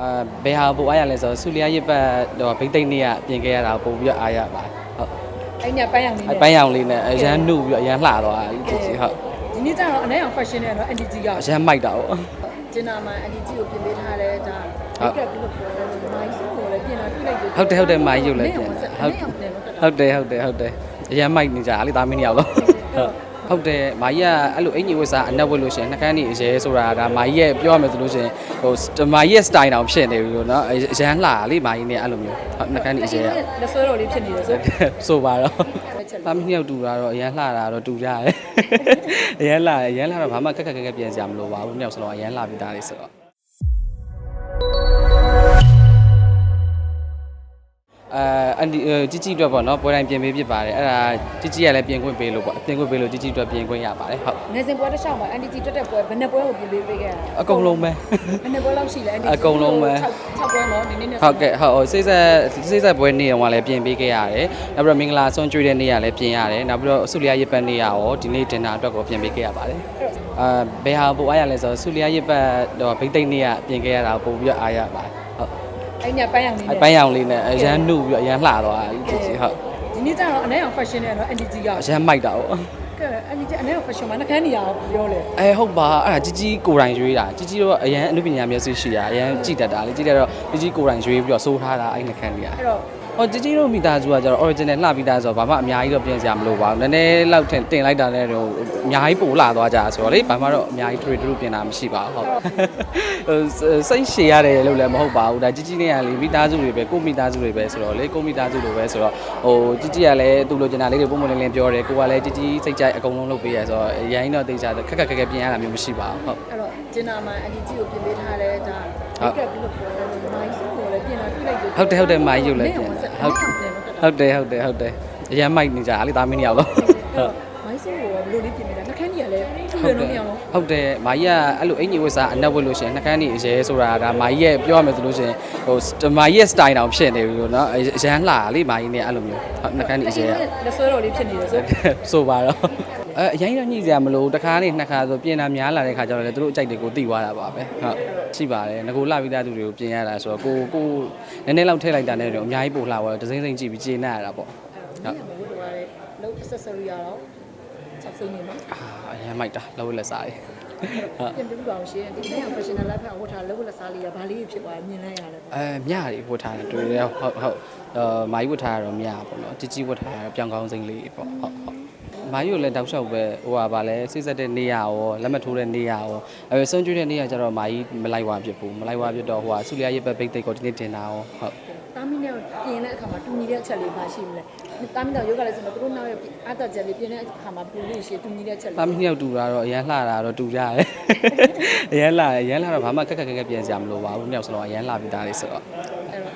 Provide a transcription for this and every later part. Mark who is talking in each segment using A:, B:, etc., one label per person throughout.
A: အာဘယ်ဟာပိုအားရလဲဆိုတော့ဆူလျာရစ်ပတ်တော့ဘိတ်သိက်နေ့ကပြင်ခဲ့ရတာကိုပို့ပြီးတော့အားရပါတယ်ဟုတ်
B: အဲ့ညပန်းရောင်လေး
A: အ
B: နဲ့
A: ပန်းရောင်လေးနဲ့အရန်နှုတ်ပြီးတော့အရန်လှသွားတယ်ကြည့်ကြည့်ဟုတ်
B: ဒီနေ့ကျတော့အနည်းအောင် fashion နဲ့နော် NDG ကအ
A: ရန်မိုက်တာပေါ့
B: ကျင်းနာမှာ NDG ကိုပြင်ပေးထားတဲ့ဒါ
A: ဟုတ်
B: ကပ်ပြီးတော့ပြောတယ်မိုင်းစုကိုလည်းပြင်လာပြလိုက်တယ်
A: ဟုတ်တယ်ဟုတ်တယ်မာကြီးကိုလည်းပြင်
B: ဟုတ်
A: တာ
B: ဟုတ်တယ်
A: ဟုတ်တယ်ဟုတ်တယ်ဟုတ်တယ်အရန်မိုက်နေကြလေသားမင်းနှစ်ယောက်လုံးဟုတ် ဟုတ်တယ်မာကြီးကအဲ့လိုအင်ကြီးဝတ်စားအနက်ဝတ်လို့ရှိရင်နှကန်းနေအရဲဆိုတာဒါမာကြီးရဲ့ပြောရမယ်ဆိုလို့ရှိရင်ဟိုမာကြီးရဲ့ style တောင်ဖြစ်နေပြီလို့နော်အရန်လှလေမာကြီးနဲ့အဲ့လိုမျိုးဟုတ်နှကန်းနေအရဲ
B: လက်ဆွဲတော်လေးဖြစ်နေတယ်ဆို
A: ဆိုပါတော့
B: လက်ချက်။
A: သားမီးနှစ်ယောက်တူတာတော့အရန်လှတာတော့တူကြတယ်။အရန်လှအရန်လှတော့ဘာမှခက်ခက်ခက်ခက်ပြန်စရာမလိုပါဘူး။နှစ်ယောက်စလုံးအရန်လှပြီးသားလေးဆိုတော့ အဲအန်ဒီជីជីအတွက်ပေါ့နော်ပွဲတိုင်းပြင်ပေးဖြစ်ပါတယ်အဲ့ဒါជីជីကလည်းပြင်ခွင့်ပေးလို့ပေါ့ပြင်ခွင့်ပေးလို့ជីជីအတွက်ပြင်ခွင့်ရပါတယ်ဟုတ်
B: ငယ်စဉ်ပွဲတစ်လျှောက်မှာ NDG တက်တဲ့ပွဲဘယ်နှစ်ပွဲကိုပြင်ပေးပေးခဲ့ရတာ
A: အကုန်လုံးပဲ
B: ဘယ်နှစ်ပွဲလောက်ရှိလဲ NDG
A: အကုန်လုံးပဲ
B: 6ပွဲနော်ဒီနေ့နဲ့
A: ဟုတ်ကဲ့ဟုတ်ဟိုစိတ်ဆက်စိတ်ဆက်ပွဲနေ့တော့လည်းပြင်ပေးခဲ့ရတယ်နောက်ပြီးတော့မင်္ဂလာဆွမ်းကျွေးတဲ့နေ့ကလည်းပြင်ရတယ်နောက်ပြီးတော့အဆုလျာရစ်ပတ်နေ့ကရောဒီနေ့တင်တာအတွက်ကိုပြင်ပေးခဲ့ရပါတယ် အာဘယ်ဟာပိုအားရလဲဆိုတော့ဆူလျာရစ်ပတ်တော့ဘိတ်သိက်နေ့ကပြင်ခဲ့ရတာကိုပို့ပြီးတော့အားရပါတယ်ဟုတ်
B: အဲ့ညပန်းရောင်လေးနဲ့အဲ့
A: ပန်းရောင်လေးနဲ့အရန်နှုတ်ပြီးအရန်လှသွားတာကြီးကြီးဟုတ်
B: ဒီနေ့ကျတော့အနည်းအောင် fashion နဲ့တော့ NDG ကအ
A: ရန်မိုက်တာပေါ့
B: ကဲအဲ့ဒီကျအနည်းအောင် fashion မှာနှခမ်းနေရအောင်ပြောလေ
A: အဲဟုတ်ပါအဲ့ဒါကြီးကြီးကိုယ်တိုင်ရွေးတာကြီးကြီးတော့အရန်အနုပညာမျိုးစုရှိတာအရန်ကြည်တတ်တာလေကြည်တတ်တော့ကြီးကြီးကိုယ်တိုင်ရွေးပြီးတော့စိုးထားတာအဲ့နှခမ်းကြီးอ่ะ
B: အဲ့တော့
A: ဟောကြည်ကြည်တို့မိသားစုကကျတော့ original လှပြီးသားဆိုတော့ဘာမှအများကြီးတော့ပြင်စရာမလိုပါဘူးနည်းနည်းလောက်ထင်တင်လိုက်တာနဲ့တော့အများကြီးပိုလာသွားကြတာဆိုတော့လေဘာမှတော့အများကြီး trade တို့ပြင်တာမရှိပါဘူးဟုတ်စိတ်ရှည်ရတယ်လို့လည်းမဟုတ်ပါဘူးဒါကြည်ကြည်နဲ့ကလေမိသားစုတွေပဲကိုမိသားစုတွေပဲဆိုတော့လေကိုမိသားစုလိုပဲဆိုတော့ဟိုကြည်ကြည်ကလည်းသူ့လိုချင်တာလေးတွေပုံပုံလင်းလင်းပြောတယ်ကိုကလည်းကြည်ကြည်စိတ်ကြိုက်အကုန်လုံးလုပ်ပေးရဆိုတော့ရိုင်းတော့တိတ်ကြတယ်ခက်ခက်ခက်ခက်ပြင်ရတာမျိုးမရှိပါဘူးဟုတ်
B: အဲ့တော့ဂျင်နာမှာအန်ဒီကြီးကိုပြင်ပေးထားတယ်ဒါ
A: ဟုတ်
B: ကဲ့ဘယ်လိုပြောလဲမိုင်းဆိုလည်းပြင်လာပြလိုက်
A: ဟုတ်တယ်ဟုတ်တယ်မိုင်းယူလည်းပြင်
B: ဟု
A: ဟုတ်
B: တ်တယ်
A: ဟုတ်တယ်ဟုတ်တယ်ဟုတ်တယ်အရန်မိုက်နေကြလေသားမင်းနှစ်ယောက်လုံးဟုတ်
B: မိုင်းစုကိုဘယ်လိုလေးပြင်ပေးတာနှကန်းကြီးကလည်းထူတယ်နော်မြောင်လုံး
A: ဟုတ်တယ်မာကြီးကအဲ့လိုအင်ကြီးဝတ်စားအနက်ဝတ်လို့ရှိရင်နှကန်းနေအရဲဆိုတာဒါမာကြီးရဲ့ပြောရမယ်ဆိုလို့ရှိရင်ဟိုမာကြီးရဲ့ style တောင်ဖြစ်နေပြီလို့နော်အရန်လှလေမာကြီးနဲ့အဲ့လိုမျိုးဟုတ်နှကန်းနေအရဲက
B: လက်ဆွဲတော်လေးဖြစ်နေတယ်ဆို
A: ဆိုပါတော့အဲအရင်တော့ညှိစရာမလိုတစ်ခါနေနှစ်ခါဆိုပြင်တာများလာတဲ့ခါကျတော့လေသူတို့အကြိုက်တွေကိုသိသွားတာပါပဲဟုတ်ရှိပါတယ်ငကိုလှပြီးသားသူတွေကိုပြင်ရတာဆိုတော့ကိုကိုနည်းနည်းလောက်ထည့်လိုက်တာနဲ့တော့အများကြီးပို့လှသွားတော့ဒစိမ့်စိမ့်ကြည့်ပြီးကျေနပ်ရတာပေါ့
B: ဟုတ်မဟုတ်တော့လေလုံး accessory ရတော့ ချက်စိမ့်နေနော်
A: အာအရင်မိုက်တာလောက်လက်စားတယ်ဟုတ်
B: ပြင်ပြပါအောင်ရှင်ဒီနေ့ professional life ကဝတ်ထားလောက်လက်စားလေးကဘာလေးဖြစ်သွားမြင်လိုက်ရတယ်
A: အဲမြရီဝတ်ထားတယ်တွေ့တယ်ဟုတ်ဟုတ်အာမာကြီးဝတ်ထားရတော့မြပေါ့နော်ជីជីဝတ်ထားရတော့ပြောင်ကောင်းစိမ့်လေးပေါ့ဟုတ်ဟုတ်မာကြီးကိုလည်းတောက်လျှောက်ပဲဟိုဟာဗာလဲစိတ်ဆက်တဲ့နေရရောလက်မထိုးတဲ့နေရရောအဲဆွန့်ကျွေးတဲ့နေရကျတော့မာကြီးမလိုက်ဝါဖြစ်ဘူးမလိုက်ဝါဖြစ်တော့ဟိုဟာဆူလျာရဲ့ဘက်ဘိတ်သိက်ကိုဒီနေ့တင်တာရောဟုတ်
B: တာမီနဲ့ ပြင်တဲ့အခါမှာတူညီတဲ့အချက်လေးပါရှိမလဲတာမီတော့ယောဂလည်းဆိုတော့သူတို့နောက်ရဲ့အတချက်လေးပြင်တဲ့အခါမှာပူလို့ရှိရင်တူညီတဲ့အချက်လေး
A: သားမီးနှစ်ယောက်တူတာတော့အရန်လှတာတော့တူကြတယ်အရန်လှအရန်လှတော့ဘာမှခက်ခက်ခက်ခက်ပြန်စရာမလိုပါဘူးနှစ်ယောက်စလုံးအရန်လှပြီးသားလေးဆိုတော့
B: အဲ့တော့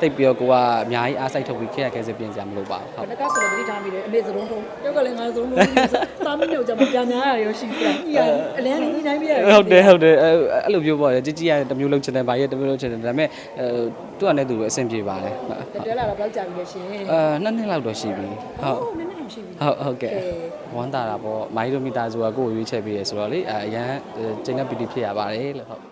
A: တိတ်ပြီးတော့ကိုကအများကြီးအားစိုက်ထုတ်ပြီးခက်ရခဲစပြင်စရာမလိုပါဘူးဟုတ်
B: ဘယ်ကဆိုတော့တတိထားမိတယ်အမေစလုံးထုံးယောဂလည်းငါစလုံးထုံးတာမီတို့ကြမှာကြာများရရောရှိတယ်။ကြီးရအလဲနေနိုင်ပြရ
A: ဟုတ်တယ်ဟုတ်တယ်အဲအဲ့လိုပြောပေါ့လေជីជីကတမျိုးလုံးချင်တယ်ဗာရဲ့တမျိုးလုံးချင်တယ်ဒါပေမဲ့အဲသူကလည်းသူပဲအဆင်ပြေပါတယ်ဟုတ်
B: တဲလာတော့ဘယ်လောက်ကြာပြီလဲရှင်။
A: အာနှစ်နှစ်လောက်တော့ရှိပြီဟုတ်
B: ဟုတ်နည်းနည်းတော့ရှိပြီ
A: ဟုတ်ဟုတ်ကဲ့ဝမ်းတာတာပေါ့မိုင်းတို့မိသားစုကကိုယ်ကိုရွေးချက်ပေးရဆိုတော့လေအဲအရန်ကျင်းတဲ့ပီတီဖြစ်ရပါတယ်လို့ဟုတ်